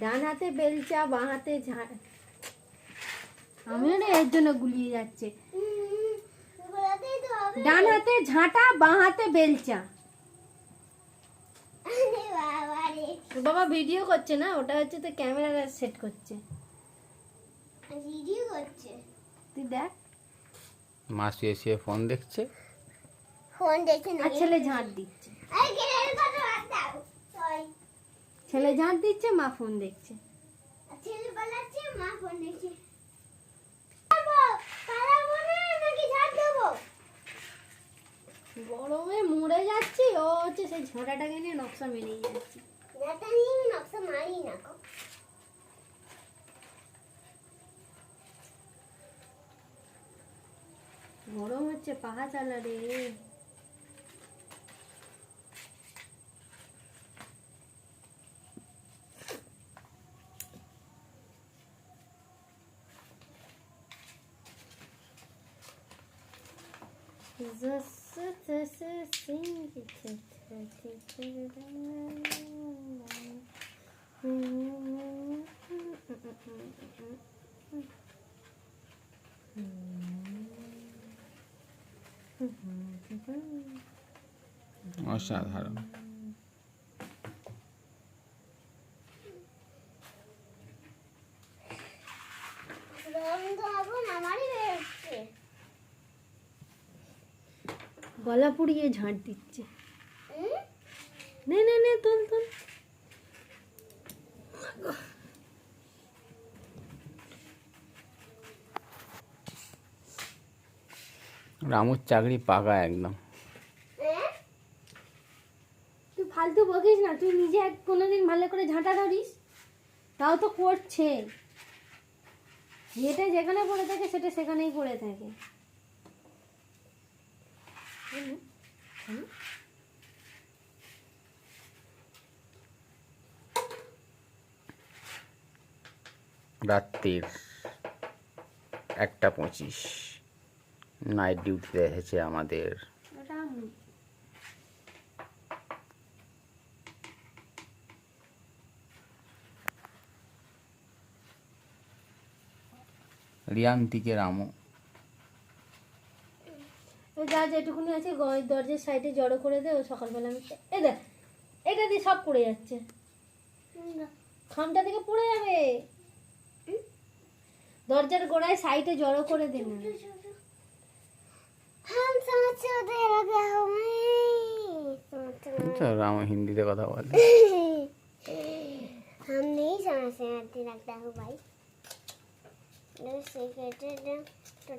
ডান হাতে বেলচা বাঁ হাতে ঝাঁ। আমিও না এর জন্য গুলিয়ে যাচ্ছে। ডান হাতে ঝাঁটা বাঁ হাতে বেলচা বাবা ভিডিও করছে না? ওটা হচ্ছে তো ক্যামেরা সেট করছে। ভিডিও করছে। তুই দেখ। মা শুয়ে শুয়ে ফোন দেখছে। ফোন দেখে না ছেলে ঝাঁট দিচ্ছে। ছেলে ঝাঁট দিচ্ছে মা ফোন দেখছে। ছেলে মা ফোন দেখছে। গরমে মরে যাচ্ছি ও হচ্ছে সেই ঝাঁটাটাকে নিয়ে নকশা মেরেই যাচ্ছে। ঝাঁটা নিয়ে আমি নকশা মারি না গরম হচ্ছে পাহা চালা রে। অসাধারণ রং তো আগুন গলা পুড়িয়ে ঝাঁট দিচ্ছে। নে নে নে তোল তোল। রামুর চাকরি পাকা একদম? তুই ফালতু বকিস না তুই নিজে এক কোনোদিন ভালো করে ঝাঁটা ধরিস? তাও তো করছে। যেটা যেখানে পড়ে থাকে সেটা সেখানেই পড়ে থাকে। রাত্রির একটা পঁচিশ। নাইট ডিউটিতে এসেছে আমাদের। রিয়ান্তিকে রামু। ওই যা যেটুকুনি আছে গ- দরজার সাইডে জড়ো করে দে ও সকালবেলা আমি এ দেখ এটা দিয়ে সব পড়ে যাচ্ছে খামটা থেকে পড়ে যাবে দরজার গোড়ায় সাইডে জড়ো করে দে না हम समझते होते हैं लगा हमें তো রাম হিন্দিতে কথা বলে हम नहीं समझते आते लगता है भाई सेक्रेटरी तो